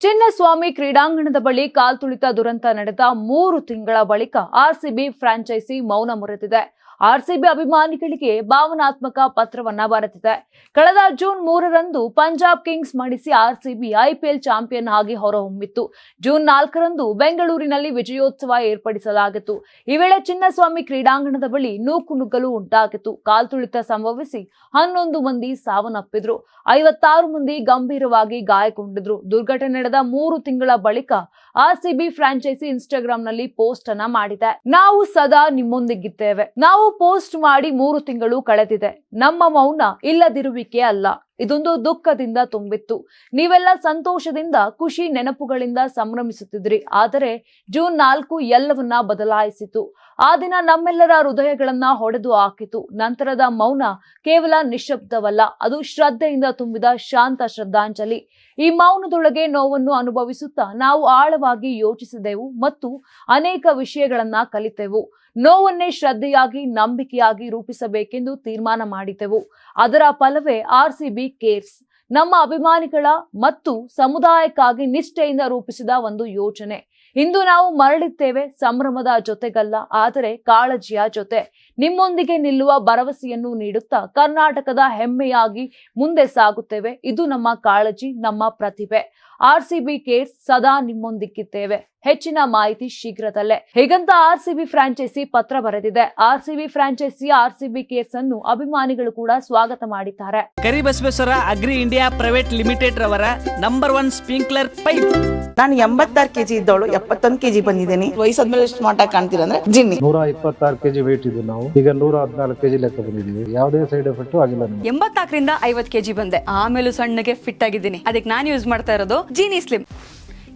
ಚಿನ್ನಸ್ವಾಮಿ ಕ್ರೀಡಾಂಗಣದ ಬಳಿ ಕಾಲ್ತುಳಿತ ದುರಂತ ನಡೆದ ಮೂರು ತಿಂಗಳ ಬಳಿಕ ಆರ್ಸಿಬಿ ಫ್ರಾಂಚೈಸಿ ಮೌನ ಮುರಿದಿದೆ ಆರ್ಸಿಬಿ ಅಭಿಮಾನಿಗಳಿಗೆ ಭಾವನಾತ್ಮಕ ಪತ್ರವನ್ನ ಬರೆದಿದೆ. ಕಳೆದ ಜೂನ್ ಮೂರರಂದು ಪಂಜಾಬ್ ಕಿಂಗ್ಸ್ ಮಣಿಸಿ ಆರ್ಸಿಬಿ ಐಪಿಎಲ್ ಚಾಂಪಿಯನ್ ಆಗಿ ಹೊರಹೊಮ್ಮಿತ್ತು. ಜೂನ್ ನಾಲ್ಕರಂದು ಬೆಂಗಳೂರಿನಲ್ಲಿ ವಿಜಯೋತ್ಸವ ಏರ್ಪಡಿಸಲಾಗಿತ್ತು. ಈ ವೇಳೆ ಚಿನ್ನಸ್ವಾಮಿ ಕ್ರೀಡಾಂಗಣದ ಬಳಿ ನೂಕುನುಗ್ಗಲು ಉಂಟಾಗಿತ್ತು. ಕಾಲ್ತುಳಿತ ಸಂಭವಿಸಿ ಹನ್ನೊಂದು ಮಂದಿ ಸಾವನ್ನಪ್ಪಿದ್ರು. ಐವತ್ತಾರು ಮಂದಿ ಗಂಭೀರವಾಗಿ ಗಾಯಗೊಂಡಿದ್ರು. ದುರ್ಘಟನೆ ನಡೆದ ಮೂರು ತಿಂಗಳ ಬಳಿಕ ಆರ್ಸಿಬಿ ಫ್ರಾಂಚೈಸಿ ಇನ್ಸ್ಟಾಗ್ರಾಂನಲ್ಲಿ ಪೋಸ್ಟ್ ಅನ್ನ ಮಾಡಿದೆ. ನಾವು ಸದಾ ನಿಮ್ಮೊಂದಿಗಿದ್ದೇವೆ. ನಾವು ಪೋಸ್ಟ್ ಮಾಡಿ ಮೂರು ತಿಂಗಳು ಕಳೆದಿದೆ. ನಮ್ಮ ಮೌನ ಇಲ್ಲದಿರುವಿಕೆ ಅಲ್ಲ. ಇದೊಂದು ದುಃಖದಿಂದ ತುಂಬಿತ್ತು. ನೀವೆಲ್ಲ ಸಂತೋಷದಿಂದ, ಖುಷಿ ನೆನಪುಗಳಿಂದ ಸಂಭ್ರಮಿಸುತ್ತಿದ್ರಿ. ಆದರೆ ಜೂನ್ ನಾಲ್ಕು ಎಲ್ಲವನ್ನ ಬದಲಾಯಿಸಿತು. ಆ ದಿನ ನಮ್ಮೆಲ್ಲರ ಹೃದಯಗಳನ್ನ ಹೊಡೆದು ಹಾಕಿತು. ನಂತರದ ಮೌನ ಕೇವಲ ನಿಶಬ್ದವಲ್ಲ ಅದು ಶ್ರದ್ಧೆಯಿಂದ ತುಂಬಿದ ಶಾಂತ ಶ್ರದ್ಧಾಂಜಲಿ. ಈ ಮೌನದೊಳಗೆ ನೋವನ್ನು ಅನುಭವಿಸುತ್ತಾ ನಾವು ಆಳವಾಗಿ ಯೋಚಿಸಿದೆವು ಮತ್ತು ಅನೇಕ ವಿಷಯಗಳನ್ನ ಕಲಿತೆವು. ನೋವನ್ನೇ ಶ್ರದ್ಧೆಯಾಗಿ, ನಂಬಿಕೆಯಾಗಿ ರೂಪಿಸಬೇಕೆಂದು ತೀರ್ಮಾನ ಮಾಡಿದೆವು ಅದರ ಫಲವೇ ಆರ್ ಸಿ ಕೇರ್ಸ್ ನಮ್ಮ ಅಭಿಮಾನಿಗಳ ಮತ್ತು ಸಮುದಾಯಕ್ಕಾಗಿ ನಿಷ್ಠೆಯಿಂದ ರೂಪಿಸಿದ ಒಂದು ಯೋಜನೆ ಇಂದು ನಾವು ಮರಳಿದ್ದೇವೆ ಸಂಭ್ರಮದ ಜೊತೆಗಲ್ಲ, ಆದರೆ ಕಾಳಜಿಯ ಜೊತೆ. ನಿಮ್ಮೊಂದಿಗೆ ನಿಲ್ಲುವ ಭರವಸೆಯನ್ನು ನೀಡುತ್ತಾ ಕರ್ನಾಟಕದ ಹೆಮ್ಮೆಯಾಗಿ ಮುಂದೆ ಸಾಗುತ್ತೇವೆ. ಇದು ನಮ್ಮ ಕಾಳಜಿ, ನಮ್ಮ ಪ್ರತಿಭೆ. ಆರ್ ಸಿ ಬಿ ಕೇರ್ಸ್ ಸದಾ ನಿಮ್ಮೊಂದಿಗಿದ್ದೇವೆ. ಹೆಚ್ಚಿನ ಮಾಹಿತಿ ಶೀಘ್ರದಲ್ಲೇ. ಹೀಗಂತ ಆರ್ ಸಿ ಬಿ ಫ್ರಾಂಚೈಸಿ ಪತ್ರ ಬರೆದಿದೆ. R C B franchise R C B cares ಅನ್ನು ಅಭಿಮಾನಿಗಳು ಕೂಡ ಸ್ವಾಗತ ಮಾಡಿದ್ದಾರೆ. Karibasaveshwara agri India private limited ರವರ ನಂಬರ್ ಒನ್ ಸ್ಪ್ರಿಂಕ್ಲರ್ ಪೈಪ್. ನಾನು ಎಂಬತ್ತಾರು ಕೆಜಿ ಇದ್ದವಳು ಎಪ್ಪತ್ತೊಂದು ಕೆಜಿ ಬಂದಿದ್ದೀನಿ. ವಯಸ್ಸಾದ್ಮೇಲೆ ಸ್ಮಾರ್ಟ್ ಆಗಿ ಕಾಣ್ತೀರ ಅಂದ್ರೆ ಜಿನ್ನಿ. ನೂರ ಇಪ್ಪತ್ತಾರು ಕೆಜಿ ವೇಟ್ ಇದ್ದು ನಾವು. ಈಗ ನೂರ ಹದಿನಾಲ್ಕು ಕೆಜಿ ಲೆಕ್ಕ ಬಂದಿದ್ದೀವಿ. ಯಾವುದೇ ಸೈಡ್ ಎಫೆಕ್ಟ್ ಆಗಿಲ್ಲ ಎಂಬತ್ತಾಕರಿಂದ ಎಂಬತ್ನಾಲ್ಕರಿಂದ ಐವತ್ ಕೆಜಿ ಬಂದೆ. ಆಮೇಲೂ ಸಣ್ಣಗೆ ಫಿಟ್ ಆಗಿದ್ದೀನಿ. ಅದಕ್ಕೆ ನಾನು ಯೂಸ್ ಮಾಡ್ತಾ ಇರೋದು ಜೀನಿ ಸ್ಲಿಮ್